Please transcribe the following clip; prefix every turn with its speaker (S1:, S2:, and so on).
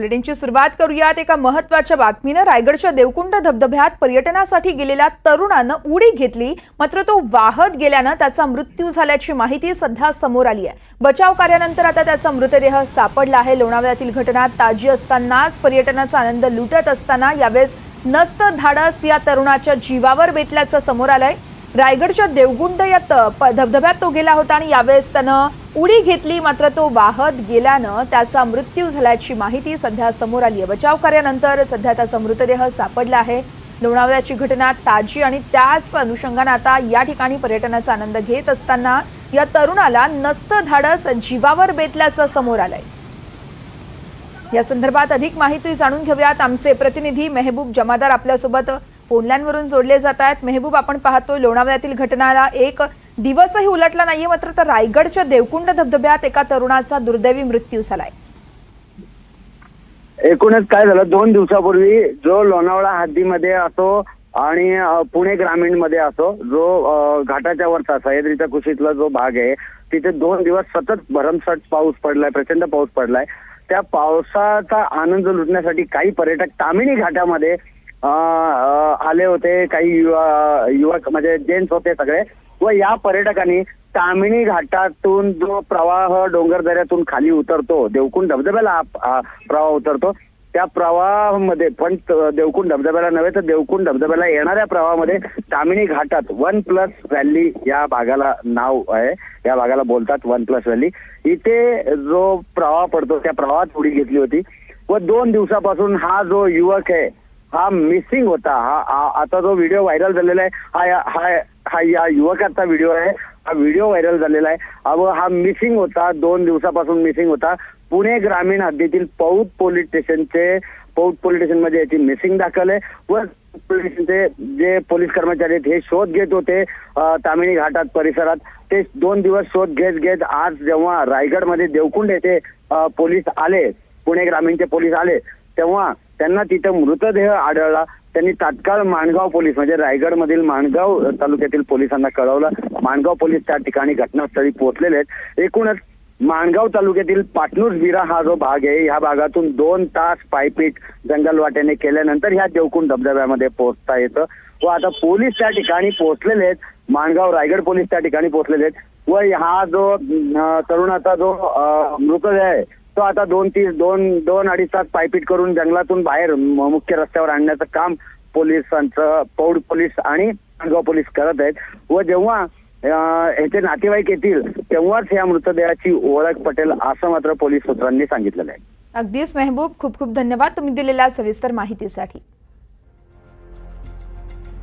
S1: बुलेटिनची सुरुवात करूयात. एका महत्त्वाच्या बातमीनं रायगडच्या देवकुंड धबधब्यात पर्यटनासाठी गेलेल्या तरुणानं उडी घेतली. मात्र तो वाहत गेल्यानं त्याचा मृत्यू झाल्याची माहिती सध्या समोर आली आहे. बचाव कार्यानंतर आता त्याचा मृतदेह सापडला आहे. लोणावळ्यातील घटना ताजी असतानाच पर्यटनाचा आनंद लुटत असताना यावेळेस नस्त धाडस या तरुणाच्या जीवावर बेतल्याचं समोर आलंय. रायगडच्या देवगुंड या धबधब्यात तो गेला होता आणि यावेळेस त्यानं उडी घेतली मात्र तो वाहत गेल्यानं त्याचा मृत्यू झाल्याची माहिती सध्या समोर आली आहे बचाव कार्यानंतर सध्या त्याचा मृतदेह सापडला आहे. लोणावळ्याची घटना ताजी आणि त्याच अनुषंगानं आता या ठिकाणी पर्यटनाचा आनंद घेत असताना या तरुणाला नस्त धाडस जीवावर बेतल्याचं समोर आलंय. या संदर्भात अधिक माहिती जाणून घेऊयात आमचे प्रतिनिधी मेहबूब जमादार आपल्यासोबत फोनलाईनवरून जोडले जात आहेत. मेहबूब आपण पाहतो लोणावळ्यातील घटनाला एक दिवसही उलटला नाहीये मात्र तर रायगडच्या देवकुंड धबधब्यात एका तरुणाचा दुर्दैवी मृत्यू झालाय.
S2: एकूणच काय झालं? दोन दिवसापूर्वी जो लोणावळा हद्दीमध्ये असो आणि पुणे ग्रामीणमध्ये असो जो घाटाच्या वरचा सह्याद्रीच्या कुशीतला जो भाग आहे तिथे दोन दिवस सतत भरमसाठ पाऊस पडलाय प्रचंड पाऊस पडलाय. त्या पावसाचा आनंद लुटण्यासाठी काही पर्यटक तामिणी घाटामध्ये आले होते काही युवा युवक म्हणजे जेंट्स होते सगळे. व या पर्यटकांनी तामिणी घाटातून जो प्रवाह डोंगर दऱ्यातून खाली उतरतो देवकुंड धबधब्याला प्रवाह उतरतो त्या प्रवाहामध्ये पण देवकुंड धबधब्याला नव्हे तर देवकुंड धबधब्याला येणाऱ्या प्रवाहामध्ये तामिणी घाटात वन प्लस व्हॅली या भागाला नाव आहे. या भागाला बोलतात वन प्लस व्हॅली. इथे जो प्रवाह पडतो त्या प्रवाहात उडी घेतली होती. व दोन दिवसापासून हा जो युवक आहे हा मिसिंग होता. हा आता जो व्हिडिओ व्हायरल झालेला आहे हा हा हा या युवकाचा व्हिडिओ आहे. हा व्हिडिओ व्हायरल झालेला आहे. हा व हा मिसिंग होता. दोन दिवसापासून मिसिंग होता. पुणे ग्रामीण हद्दीतील पौत पोलीस स्टेशनचे पौध पोलीस स्टेशनमध्ये याची मिसिंग दाखल आहे. व पोलीस स्टेशनचे जे पोलीस कर्मचारी आहेत हे शोध घेत होते तामिणी घाटात परिसरात. ते दोन दिवस शोध घेत घेत आज जेव्हा रायगडमध्ये देवकुंड येथे पोलीस आले पुणे ग्रामीणचे पोलीस आले तेव्हा त्यांना तिथं मृतदेह आढळला. त्यांनी तात्काळ माणगाव पोलीस म्हणजे रायगड मधील माणगाव तालुक्यातील पोलिसांना कळवलं. माणगाव पोलीस त्या ठिकाणी घटनास्थळी पोहोचलेले आहेत. एकूणच माणगाव तालुक्यातील पाटणूस विरा हा जो भाग आहे ह्या भागातून दोन तास पायपीट जंगल केल्यानंतर ह्या देवकुंड धबधब्यामध्ये पोहोचता येतं व आता पोलीस त्या ठिकाणी पोहोचलेले आहेत. माणगाव रायगड पोलीस त्या ठिकाणी पोहोचलेले आहेत. व हा जो तरुणाचा जो मृतदेह आहे तो आता दोन तीन दोन दोन अडीच तास पायपीट करून जंगलातून बाहेर मुख्य रस्त्यावर आणण्याचं काम पोलिसांचं पौड पोलीस आणि खानगाव पोलीस करत आहेत. व जेव्हा ह्याचे नातेवाईक येतील तेव्हाच या मृतदेहाची ओळख पटेल असं मात्र पोलीस सूत्रांनी सांगितलेलं आहे.
S1: अगदीच मेहबूब खूप खूप धन्यवाद तुम्ही दिलेल्या सविस्तर माहितीसाठी.